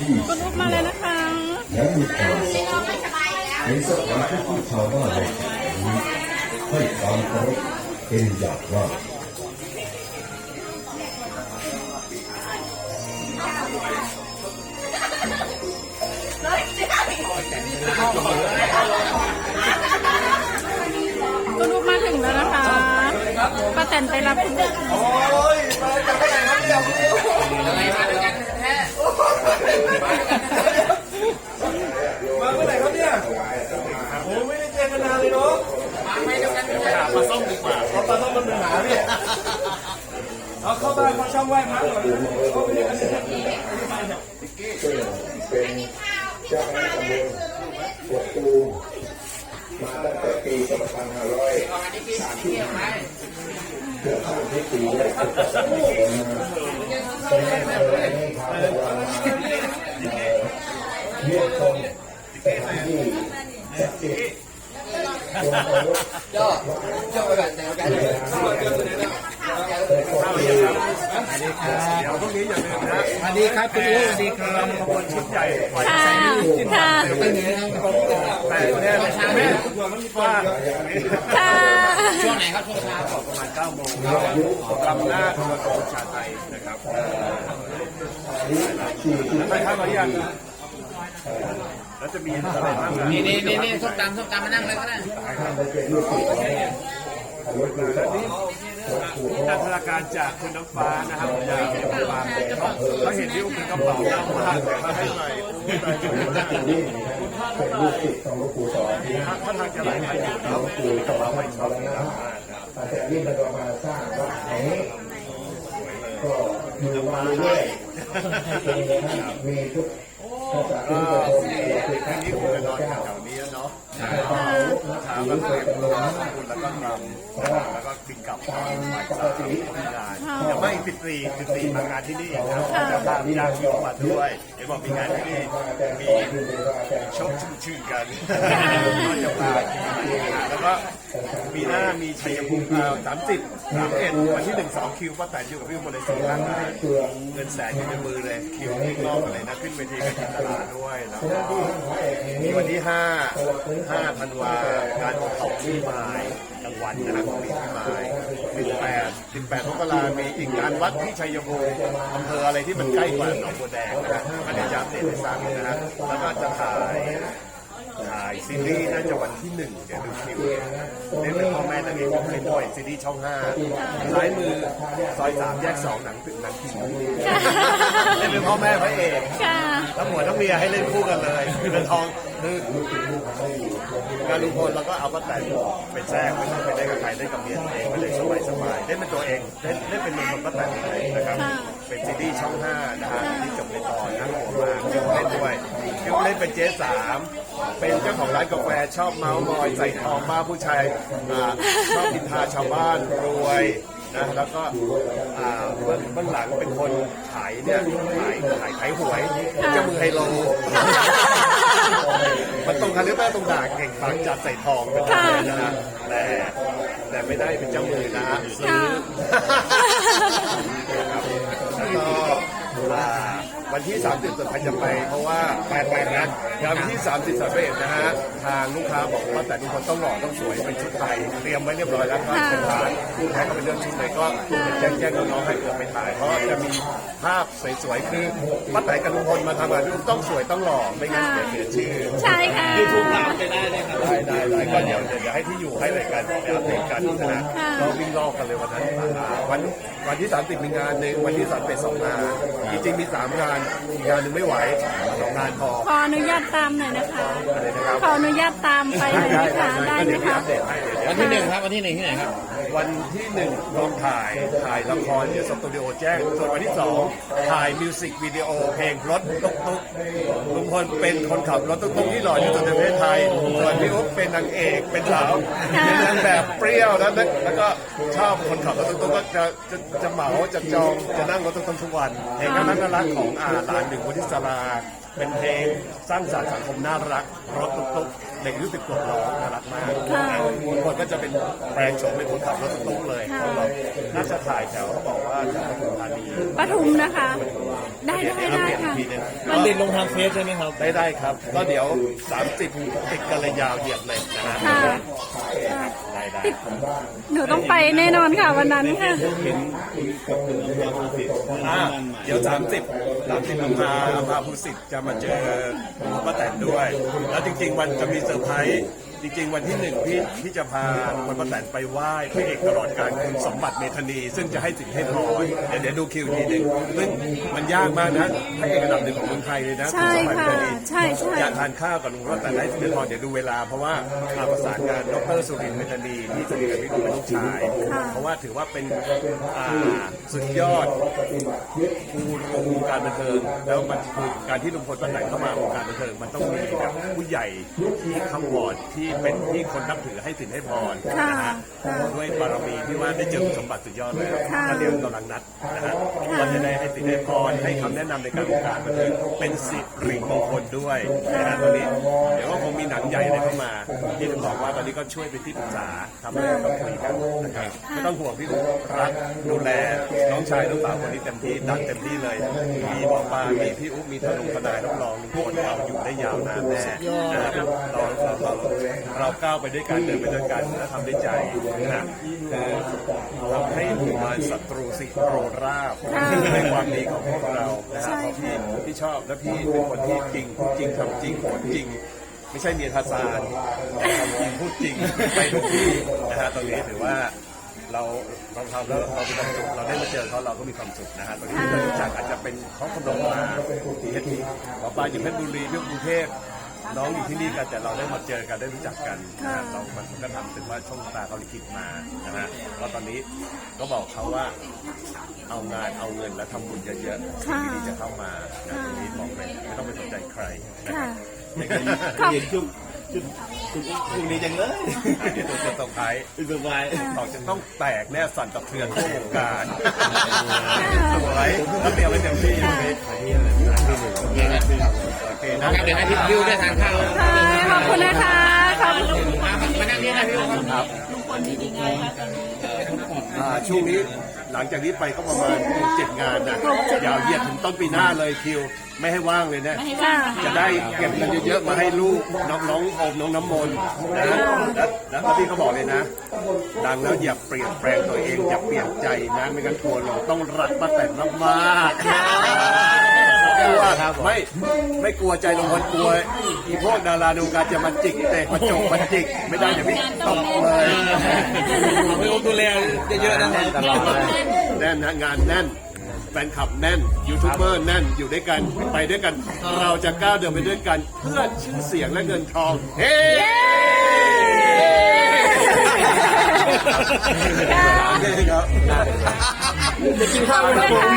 ที่คุณอุ๊บมาเลยนะคะและมีความสุขในสถานที่ที่ชาวบ้านในแถบนี้ให้ความเคารพเป็นอย่างมากคุณอุ๊บมาถึงแล้วนะคะป้าแตนไปรับคุณอุ๊บมาเมื่อไหร่ครับเนี่ยโอ้ไม่ได้เจอกันนานเลยเนาะมาไม่เดียวกันหาปลาส้มดีกว่าเพราะปลาส้มมันเป็นหาเนี่ยเอาเข้าบ้านเข้าช่องไหว้พระก่อนเข้าไปด้วยกันเนี่ยซึ่งเป็นเจ้าคณะตำบลกกตูมมาตั้งแต่ปี2530 เกือบ30ปีแล้วเป็นอำเภอในทางจังหวัดเยี่ยมชมสถานที่ศักดิ์สิทธิ์ควรเคารพย่อย่อไปแบบไหนกันเวลาแต่คนที่เลย สวัสดีครับคุณลูกสวัสดีครับขบวนชุดใหญ่ค่ะค่ะเป็นไงครับแต่เนี่ยแม่ว่าค่ะช่วงไหนครับช่วงเช้าประมาณ9โมงกำหน้าธรรมกรชาไทยนะครับที่ที่ไปข้างมายังแล้วจะมีอะไรบ้างนี่นี่นี่ส้มตำส้มตำมานั่งเลยก็ได้ นได้เป็นลูกศิษย์ของหลวงปู่สอนหลวงปู่นันทนาการจากคุณน้ำฟ้านะครับจากคุณน้ำฟ้าเขาเห็นที่อุ้มเป็นกระเป๋าเน่ามากแต่มาให้ใหม่นี่เป็นลูกศิษย์ของหลวงปู่สอนที่ถ้าถ้าทางจะไหลไปอยู่หลวงปู่สอนไม่ชอบนะแต่ที่มันก็มาสร้างวัดแห่งนี้ก็อยู่มาเรื่อยๆจนกระทั่งมีทุกภาษาที่ประสงค์เกี่ยวกับพระนี่พุคทงธจะนอนเจ้าแถวนี้เนาะให้ความเคารพนับถามถืแล้วอก็เป็นจำนวนม สี่ติดสี่มางานที่นี่นะครับจะพาพี่าวที่มาด้วยเห็นบอกมีงานที่นี่มีชกชคชื่นกันก็จะพาพี่มาดูแล้วก็ปีหน้ามีชัยภูมิสามสิบสามเอ็ดวันที่หนึ่งสองคิวป้าแตนอยู่กับพี่คนเลยสี่ล้านได้เงินแสนอยู่ในมือเลยคิวที่รอบอะไรนะขึ้นไปทีกันตลาดด้วยแล้วก็มีวันที่ห้าห้าธันวาการออกที่หมา วันนะครับของที่ไม้18 18มกรามีอีกงานวัดที่ชัยภูมิอำเภออะไรที่มันใกล้กว่าหนองบัวแดงนะฮะก็เดี๋ยวจะอัปเดตให้ทราบนะฮะแล้วก็จะถ่ายถ่ายซีรีส์น่าจะวันที่หนึ่งเดี๋ยวดูคิวเล่นเป็นพ่อแม่นางเอกของไอ้บอยซีรีส์ช่องห้าซ้ายมือซอยสามแยกสองหนังตึกหนังผีเล่นเป็นพ่อแม่พระเอกค่ะ ทั้งหัวทั้งเมียให้เล่นคู่กันเลยเงินทอง คืองานลุงพลเราก็เอาป้าแตนไปแทรกไม่ต้องไปได้กับใครได้กับเมียตัวเองไปเลยสบายสบายๆเล่นเป็นตัวเองเล่นเล่นเป็นลุงพลป้าแตนเลยนะครับ เป็นซีรีส์ช่องห้านะฮะที่จบในตอนนะหัวมากที่เล่นด้วยที่เล่นเป็นเจ๊สามเป็นเจ้าของร้านกาแฟชอบเมาส์มอยใส่ทองมากผู้ชายอ่าชอบดินทาชาวบ้านรวยนะแล้วก็อ่าเบื้องเบื้องหลังเป็นคนขายเนี่ยขายขายขายหวยเจ้ามือไฮโล มันตรงกันหรือเปล่าตรงด่าเก่งปากจัดใส่ทองเป็นแบบนี้นะฮะแต่แต่ไม่ได้เป็นเจ้ามือนะฮะซื้อนะครับแล้วก็อ่า วันที่ 30สุดท้ายจะไป เพราะว่าแปดแปดนะวันที่ 30สัปดาห์นะฮะทางลูกค้าบอกว่าแต่ทุกคนต้องหล่อต้องสวยเป็นชุดไทยเตรียมไว้เรียบร้อยแล้วครับเป็นฐานแท้ก็เป็นเรื่องชุดไหนก็แจ้งแจ้งน้องๆให้เกิดไปถ่ายเพราะจะมีภาพสวยๆคือป้าแต่กับลุงพลมาทำงานต้องสวยต้องหล่อไม่งั้นเสียเสียชื่อใช่ค่ะได้ได้ได้ก็เดี๋ยวเดี๋ยวให้ที่อยู่ให้รายการเดี๋ยวอัปเดตกันนะฮะเราวิ่งรอบกันเลยวันนั้นอ่าวันวันที่ 30มีงานหนึ่งวันที่3เป็นสองงานจริงๆมี3งานอีกงานหนึ่งไม่ไหวสองงานพอขออนุญาตตามหน่อยนะคะ อะไรนะครับขออนุญาตตามไปหน่อยนะคะได้ไหมเดี๋ยวมีคะอัปเดตให้เดี๋ยว วันที่หนึ่งครับ วันที่หนึ่งที่ไหนครับ วันที่หนึ่งลองถ่ายถ่ายละครเดี๋ยวสตูดิโอแจ้ง ส่วนวันที่สองถ่ายมิวสิกวิดีโอเพลงรถตุ๊กตุ๊กลุงพลเป็นคนขับรถตุ๊กตุ๊กที่หล่อที่สุดในประเทศไทย ส่วนพี่อุ๊บเป็นนางเอกเป็นสาวเป็นนางแบบเปรี้ยวแล้วแล้วก็ชอบคนขับรถตุ๊กตุ๊กก็จะจะจะเหมาจะจองจะนั่งรถตุ๊กตุ๊กทุกวันเห็นก็นั่งน่ารักของอาหลานหนึ่งวุฒิศราเป็นเพลงสร้างสรรค์สังคมน่ารักรถตุ๊กๆ เด็กอายุสิบขวบร้องน่ารักมากค่ะบางคนก็จะเป็นแปลงโฉมเป็นคนขับรถตุ๊กๆเลยค่ะเพราะเราน่าจะถ่ายแถวเขาบอกว่าจะปทุมธานีปทุมนะคะ ได้ได้ได้ค่ะทีนึงมันติดลงทางเฟซใช่ไหมครับ ได้ได้ครับ ก็เดี๋ยว 30ติดกันเลยยาวเหยียดเลยนะฮะค่ะได้ได้หนูต้องไปแน่นอนค่ะวันนั้นค่ะ อ่าเดี๋ยว 30 30อัมพาอัมพาภูสิทธิ์จะมาเจอป้าแตนด้วย แล้วจริงๆวันจะมีเซอร์ไพรส์ จริงๆ วันที่หนึ่งพี่พี่จะพาคนป้าแตนไปไหว้พระเอกตลอดการคุณสมบัติเมธานี ซึ่งจะให้สิทธิ์ให้พรเดี๋ยวเดี๋ยวดูคิวอีกทีหนึ่งซึ่งมันยากมากนะพระเอกระดับหนึ่งของเมืองไทยเลยนะใช่ณสมบัติค่ะเมธานีใช่ใช่ อยากทานข้าวกับลุงรถแต่ได้สิทธิ์ให้พรเดี๋ยวดูเวลาเพราะว่าข่าวประสานงานดรสุรินทร์เมธานีที่สนิทกับพี่ดูเป็นลูกชายค่ะเพราะว่าถือว่าเป็นอ่าสุดยอดกูรูวงการบันเทิงแล้วมันคือการที่ลุงพลป้าแตนเข้ามาวงการบันเทิงมันต้องมีแบบผู้ใหญ่ที่คำวอร์ดที่เป็นที่คนนับถือให้สินให้พรค่ะนะฮะค่ะด้วยบารมีที่ว่าได้เจอคุณสมบัติสุดยอดแล้วค่ะก็เดี๋ยวกำลังนัดนะฮะว่าจะได้ให้สินให้พรให้คำแนะนำในการวงการบันเทิงเป็นสิริมงคลด้วยนะฮะตอนนี้เดี๋ยวก็คงมีหนังใหญ่อะไรเข้ามาที่ผมบอกว่าตอนนี้ก็ช่วยเป็นที่ปรึกษาทำอะไรก็คุยกันนะครับไม่ต้องห่วงพี่อุ๊รักดูแลน้องชายน้องสาวคนนี้เต็มที่ดันเต็มที่เลย มีหมอปลามีพี่อุ๊บมีธนงทนายรับรองทุกคนเราอยู่ได้ยาวนานแน่นะครับเราเราเราเราก้าวไปด้วยกันเดินไปด้วยกันและทำด้วยใจนะคือทำให้หมู่มารศัตรูสิโรราบในความดีของพวกเรานะคใช่รับพี่ค่ะพี่ชอบและพี่เป็นคนที่จริงพูดจริงทำจริงโหดจริง ไม่ใช่เมียทาซานทำจริงพูดจริงไปทุกที่นะฮะตรงนี้ถือว่าเราเราทำแล้วเรามีความสุขเราได้มาเจอเขาเราก็มีความสุขนะฮะตรงนี้ที่เรารู้จักอาจจะเป็นเขากำลังมาเพชรหมอปลาอยู่เพชรบุรีที่กรุงเทพ น้องอยู่ที่นี่กันแต่เราได้มาเจอกันได้รู้จักกันนะฮะเรามันก็ทำถึงว่าช่องตาเขาลิขิตมานะฮะก็ตอนนี้ก็บอกเขาว่าเอางานเอาเงินและทำบุญเยอะๆค่ะที่จะเข้ามานะตรงนี้บอกเลยไม่ต้องไปสนใจใครนะคค่ะรับเห็นชุดชุดชุดชุดนี้จังเลยเดี๋ยวตัวจะตกท้ายสบายต่อจะต้องแตกแน่สั่นกับเทือนทั่ววงการสวยแล้วเตรียมไว้เต็มที่อยู่นี้โอ เคนะครับเดี๋ยวให้พี่วิวได้ทานข้าวค่ะขอบคุณนะคะขอบคุณมามานั่งนี่นะพี่วิวครับอ่าช่วงนี้หลังจากนี้ไปก็ประมาณเจ็ดงานนะยาวเหยียดถึงต้นปีหน้าเลยคิว ไม่ให้ว่างเลยนะค่ะจะได้เก็บเงินเยอะๆมาให้ลูกน้องน้องโอมน้องน้ำมนต์นะแล้วแล้วพี่ก็บอกเลยนะ ดังแล้วอย่าเปลี่ยนแปลงตัวเองอย่าเปลี่ยนใจนะไม่งั้นทัวร์ลงต้องรักป้าแต่งมากๆ กลัวไม่ไม่กลัวใจลงคนกลัวอีพวกดาราดูการจะมาจิกเตะมาจกมาจิกไม่ได้เดี๋ยวพี่ตบเลยไม่ต้องดูแลเยอะๆนะตลอดเลยแน่นนะงานแน่นแฟนคลับแน่นยูทูบเบอร์แน่นอยู่ด้วยกันไปด้วยกัน เราจะก้าวเดินไปด้วยกัน เพื่อชื่อเสียงและเงินทอง เฮ้ค่ะโอเคครับขอบคุณนะคะ